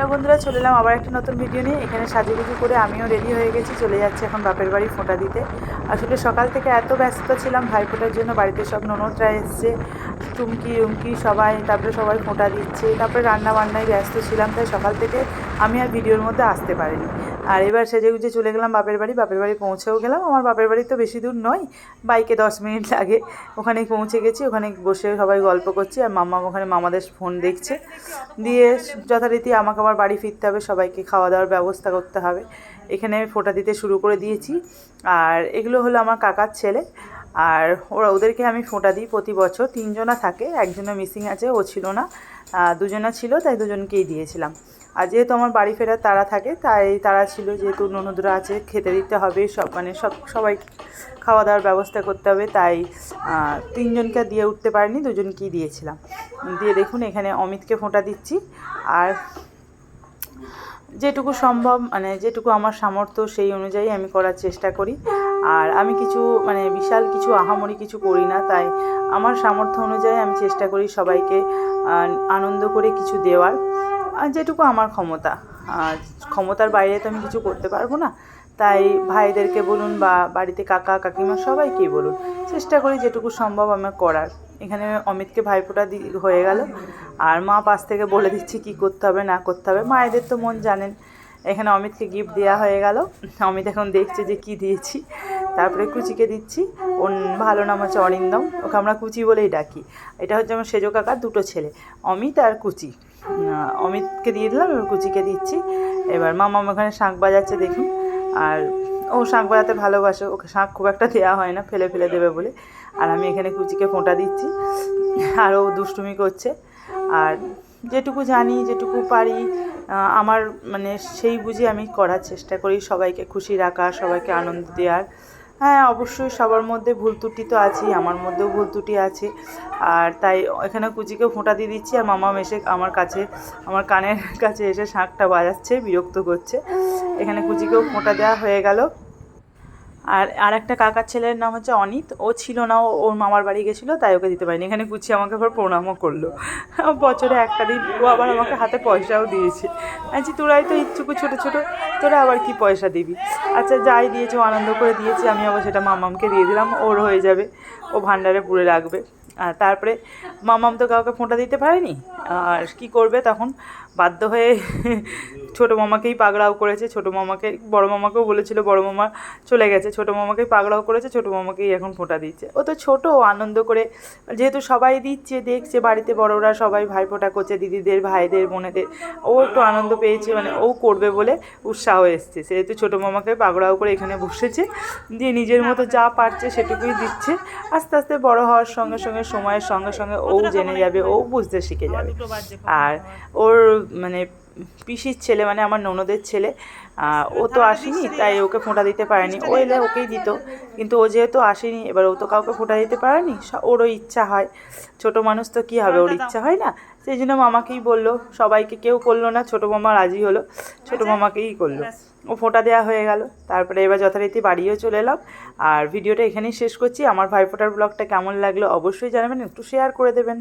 Hello বন্ধুরা, চলে এলাম আবার একটা নতুন ভিডিও নিয়ে। এখানে সাজুগুজু করে আমিও রেডি হয়ে গেছি। চলে যাচ্ছি এখন বাপের বাড়ি ফোঁটা দিতে। আসলে সকাল থেকে এত ব্যস্ত ছিলাম ভাই ফোঁটার জন্য। বাড়িতে সব ননদরা এসছে, টুমকি, রুমকি সবাই, তারপরে সবাই ফোঁটা দিচ্ছে, তারপরে রান্না বান্নায় ব্যস্ত ছিলাম, তাই সকাল থেকে আমি আর ভিডিওর মধ্যে আসতে পারিনি। আর এবার সেজে গুজে চলে গেলাম বাপের বাড়ি। বাপের বাড়ি পৌঁছেও গেলাম। আমার বাপের বাড়ি তো বেশি দূর নয়, বাইকে দশ মিনিট লাগে। ওখানে পৌঁছে গেছি, ওখানে বসে সবাই গল্প করছি আর মাম্মা ওখানে মামাদের ফোন দেখছে। দিয়ে যথারীতি আমাকে আবার বাড়ি ফিরতে হবে, সবাইকে খাওয়া দাওয়ার ব্যবস্থা করতে হবে। এখানে আমি ফোঁটা দিতে শুরু করে দিয়েছি। আর এগুলো হলো আমার কাকার ছেলে। আর ওরা ওদেরকে আমি ফোঁটা দিই প্রতি বছর। তিনজনা থাকে, একজনের মিসিং আছে, ও ছিল না। দুজনা ছিল, তাই দুজনকেই দিয়েছিলাম। আর যেহেতু আমার বাড়ি ফেরার তারা থাকে, তাই তারা ছিল যেহেতু ননদরা আছে, খেতে দিতে হবে, সব মানে সব, সবাই খাওয়া দাওয়ার ব্যবস্থা করতে হবে, তাই তিনজনকে দিয়ে উঠতে পারিনি, দুজনকেই দিয়েছিলাম। দিয়ে দেখুন, এখানে অমিতকে ফোঁটা দিচ্ছি। আর যেটুকু সম্ভব মানে যেটুকু আমার সামর্থ্য সেই অনুযায়ী আমি করার চেষ্টা করি। আর আমি কিছু মানে বিশাল কিছু আহামরি কিছু করি না, তাই আমার সামর্থ্য অনুযায়ী আমি চেষ্টা করি সবাইকে আনন্দ করে কিছু দেওয়ার। আর যেটুকু আমার ক্ষমতা। আর ক্ষমতার বাইরে তো আমি কিছু করতে পারব না। তাই ভাইদেরকে বলুন বা বাড়িতে কাকা, কাকিমা সবাইকেই বলুন, চেষ্টা করি যেটুকু সম্ভব আমার করার। এখানে অমিতকে ভাইফোঁটা দি, হয়ে গেল। আর মা পাশ থেকে বলে দিচ্ছি কি করতে হবে, না করতে হবে। মায়েদের তো মন জানেন, এখানে অমিতকে গিফট দেওয়া হয়ে গেল। অমিত এখন দেখছে যে কি দিয়েছি। তারপরে কুচিকে দিচ্ছি। ওর ভালো নাম হচ্ছে অরিন্দম, ওকে আমরা কুচি বলেই ডাকি। এটা হচ্ছে আমার সেজো কাকার দুটো ছেলে, অমিত আর কুচি। অমিতকে দিয়ে দিলাম, এবার কুচিকে দিচ্ছি। এবার মামা ওখানে শাঁখ বাজাচ্ছে দেখুন। আর ও শাঁখ বেড়াতে ভালোবাসে, ওকে শাঁখ খুব একটা দেওয়া হয় না, ফেলে ফেলে দেবে বলে। আর আমি এখানে কুচিকে ফোঁটা দিচ্ছি, আর ও দুষ্টুমি করছে। আর যেটুকু জানি, যেটুকু পারি আমার মানে সেই বুঝে আমি করার চেষ্টা করি সবাইকে খুশি রাখা সবাইকে আনন্দ দেওয়ার। হ্যাঁ অবশ্যই সবার মধ্যে ভুল ত্রুটি তো আছেই, আমার মধ্যেও ভুল ত্রুটি আছে। আর তাই এখানে কুচিকে ফোঁটা দিয়ে দিচ্ছি আর মামা এসে আমার কাছে, আমার কানের কাছে এসে শাঁখটা বাজাচ্ছে, বিরক্ত করছে। এখানে কুচিকেও ফোঁটা দেওয়া হয়ে গেল। আর আর একটা কাকার ছেলের নাম হচ্ছে অনিত। ও ছিল না ওর মামার বাড়ি গেছিল, তাই ওকে দিতে পারিনি। এখানে কুচি আমাকে আবার প্রণামও করল। বছরে একটা দিন ও আবার আমাকে হাতে পয়সাও দিয়েছে। আচ্ছা তোরাই তো ইচ্ছুকু ছোটো ছোটো, তোরা আবার কি পয়সা দিবি? আচ্ছা যাই দিয়েছে, ও আনন্দ করে দিয়েছি, আমি আবার সেটা মামামকে দিয়ে দিলাম, ওর হয়ে যাবে, ও ভাণ্ডারে পুরে রাখবে। আর তারপরে মামাম তো কাউকে ফোঁটা দিতে পারেনি, আর কি করবে তখন? বাধ্য হয়ে ছোটো মামাকেই পাগড়াও করেছে ছোটো মামাকে বড় মামাকেও বলেছিল বড় মামা চলে গেছে ছোটো মামাকেই পাগড়াও করেছে ছোটো মামাকেই এখন ফোঁটা দিচ্ছে। ও তো ছোটো আনন্দ করে যেহেতু সবাই দিচ্ছে দেখছে বাড়িতে বড়রা সবাই ভাই ফোঁটা করছে দিদিদের ভাইদের বোনেদের ও একটু আনন্দ পেয়েছে মানে ও করবে বলে উৎসাহ এসছে। সেহেতু ছোটো মামাকে পাগড়াও করে এখানে বসেছে দিয়ে নিজের মতো যা পারছে সেটুকুই দিচ্ছে। আস্তে আস্তে বড় হওয়ার সঙ্গে সঙ্গে সময়ের সঙ্গে সঙ্গে ও জেনে যাবে ও বুঝতে শিখে যাবে। আর ওর মানে পিসির ছেলে মানে আমার ননদের ছেলে ও তো আসেনি তাই ওকে ফোঁটা দিতে পারেনি। ও এলে ওকেই দিত কিন্তু ও যেহেতু আসেনি এবার ও তো কাউকে ফোঁটা দিতে পারেনি ওরও ইচ্ছা হয়। ছোট মানুষ তো কী হবে ওর ইচ্ছা হয় না? সেই জন্য মামাকেই বলল সবাইকে কেউ করল না ছোটো মামা রাজি হলো ছোটো মামাকেই করল। ও ফোঁটা দেওয়া হয়ে গেল তারপরে এবার যথারীতি বাড়িও চলে এলাম। আর ভিডিওটা এখানেই শেষ করছি আমার ভাইফোঁটার ব্লগটা কেমন লাগল অবশ্যই জানাবেন একটু শেয়ার করে দেবেন।